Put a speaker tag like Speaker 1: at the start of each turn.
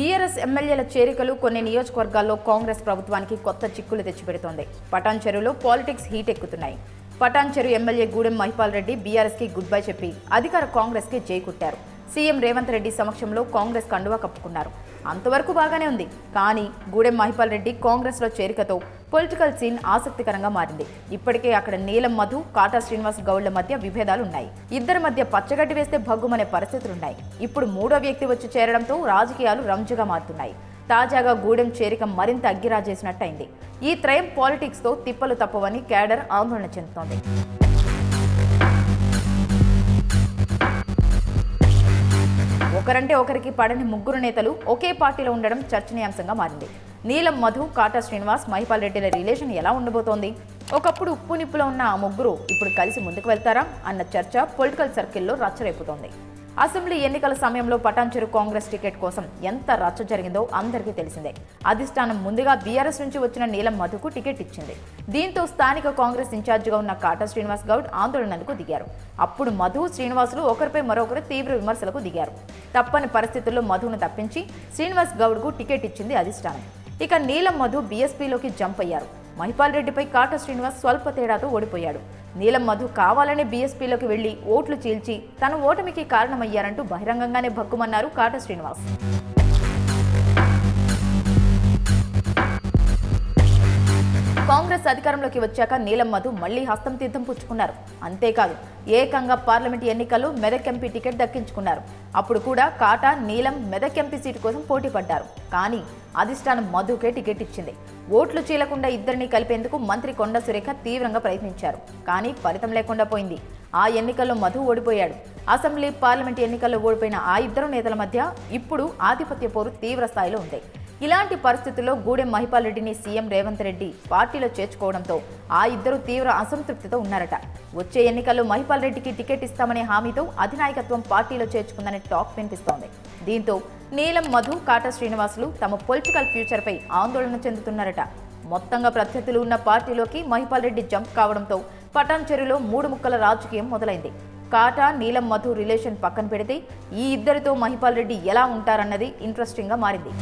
Speaker 1: BRS ఎమ్మెల్యేల చేరికలు కొన్ని నియోజకవర్గాల్లో కాంగ్రెస్ ప్రభుత్వానికి కొత్త చిక్కులు తెచ్చిపెడుతోంది. పటాన్ చెరువులో పాలిటిక్స్ హీట్ ఎక్కుతున్నాయి. పటాన్ చెరువు ఎమ్మెల్యే గూడెం మహిపాల్ రెడ్డి బీఆర్ఎస్కి గుడ్ బై చెప్పి అధికార కాంగ్రెస్కి జై కుట్టారు సీఎం రేవంత్ రెడ్డి సమక్షంలో కాంగ్రెస్ కండువా కప్పుకున్నారు. అంతవరకు బాగానే ఉంది. కానీ గూడెం మహిపాల్ రెడ్డి కాంగ్రెస్లో చేరికతో పొలిటికల్ సీన్ ఆసక్తికరంగా మారింది. ఇప్పటికే అక్కడ నీలం మధు కాటా శ్రీనివాస్ గౌడ్ల మధ్య విభేదాలు ఉన్నాయి ఇద్దరి మధ్య పచ్చగడ్డి వేస్తే భగ్గుమనే పరిస్థితులున్నాయి. ఇప్పుడు మూడో వ్యక్తి వచ్చి చేరడంతో రాజకీయాలు రంజుగా మారుతున్నాయి. తాజాగా గూడెం చేరిక మరింత అగ్గిరాజేసినట్టయింది. ఈ త్రయం పాలిటిక్స్తో తిప్పలు తప్పవని క్యాడర్ ఆందోళన చెందుతోంది. ఒకరంటే ఒకరికి పడని ముగ్గురు నేతలు ఒకే పార్టీలో ఉండడం చర్చనీయాంశంగా మారింది. నీలం మధు కాటా శ్రీనివాస్ మహిపాల్ రెడ్డిల రిలేషన్ ఎలా ఉండబోతోంది? ఒకప్పుడు ఉప్పు నిప్పులో ఉన్న ఆ ముగ్గురు ఇప్పుడు కలిసి ముందుకు వెళ్తారా? అన్న చర్చ పొలిటికల్ సర్కిల్లో రచ్చరేపుతోంది. అసెంబ్లీ ఎన్నికల సమయంలో పటాన్చెరు కాంగ్రెస్ టికెట్ కోసం ఎంత రచ్చ జరిగిందో అందరికీ తెలిసిందే. అధిష్టానం ముందుగా బీఆర్ఎస్ నుంచి వచ్చిన నీలం మధుకు టికెట్ ఇచ్చింది. దీంతో స్థానిక కాంగ్రెస్ ఇన్ఛార్జిగా ఉన్న కాటా శ్రీనివాస్ గౌడ్ ఆందోళనకు దిగారు. అప్పుడు మధు శ్రీనివాసులు ఒకరిపై మరొకరు తీవ్ర విమర్శలకు దిగారు. తప్పని పరిస్థితుల్లో మధును తప్పించి శ్రీనివాస్ గౌడ్కు టికెట్ ఇచ్చింది అధిష్టానం. ఇక నీలం మధు బీఎస్పీలోకి జంప్ అయ్యారు. మహిపాల్ రెడ్డిపై కాట శ్రీనివాస్ స్వల్ప తేడాతో ఓడిపోయాడు. నీలం మధు కావాలనే బీఎస్పీలోకి వెళ్ళి ఓట్లు చీల్చి తన ఓటమికి కారణమయ్యారంటూ బహిరంగంగానే భగ్గుమన్నారు కాట శ్రీనివాస్. కాంగ్రెస్ అధికారంలోకి వచ్చాక నీలం మధు మళ్ళీ హస్తం తీర్థం పుచ్చుకున్నారు. అంతేకాదు ఏకంగా పార్లమెంట్ ఎన్నికల్లో మెదక్ ఎంపీ టికెట్ దక్కించుకున్నారు. అప్పుడు కూడా కాటా నీలం మెదక్ ఎంపీ సీటు కోసం పోటీ పడ్డారు. కానీ అధిష్టానం మధుకే టికెట్ ఇచ్చింది. ఓట్లు చీలకుండా ఇద్దరిని కలిపేందుకు మంత్రి కొండ సురేఖ తీవ్రంగా ప్రయత్నించారు. కానీ ఫలితం లేకుండా పోయింది. ఆ ఎన్నికల్లో మధు ఓడిపోయాడు. అసెంబ్లీ పార్లమెంట్ ఎన్నికల్లో ఓడిపోయిన ఆ ఇద్దరు నేతల మధ్య ఇప్పుడు ఆధిపత్య పోరు తీవ్ర స్థాయిలో ఉంది. ఇలాంటి పరిస్థితుల్లో గూడెం మహిపాల్ రెడ్డిని సీఎం రేవంత్ రెడ్డి పార్టీలో చేర్చుకోవడంతో ఆ ఇద్దరు తీవ్ర అసంతృప్తితో ఉన్నారట. వచ్చే ఎన్నికల్లో మహిపాల్ రెడ్డికి టికెట్ ఇస్తామనే హామీతో అధినాయకత్వం పార్టీలో చేర్చుకుందనే టాక్ వినిపిస్తోంది. దీంతో నీలం మధు కాటా శ్రీనివాసులు తమ పొలిటికల్ ఫ్యూచర్పై ఆందోళన చెందుతున్నారట. మొత్తంగా ప్రత్యర్థులు ఉన్న పార్టీలోకి మహిపాల్ రెడ్డి జంప్ కావడంతో పటాన్ చెరువులో మూడు ముక్కల రాజకీయం మొదలైంది. కాటా నీలం మధు రిలేషన్ పక్కన పెడితే ఈ ఇద్దరితో మహిపాల్ రెడ్డి ఎలా ఉంటారన్నది ఇంట్రెస్టింగ్గా మారింది.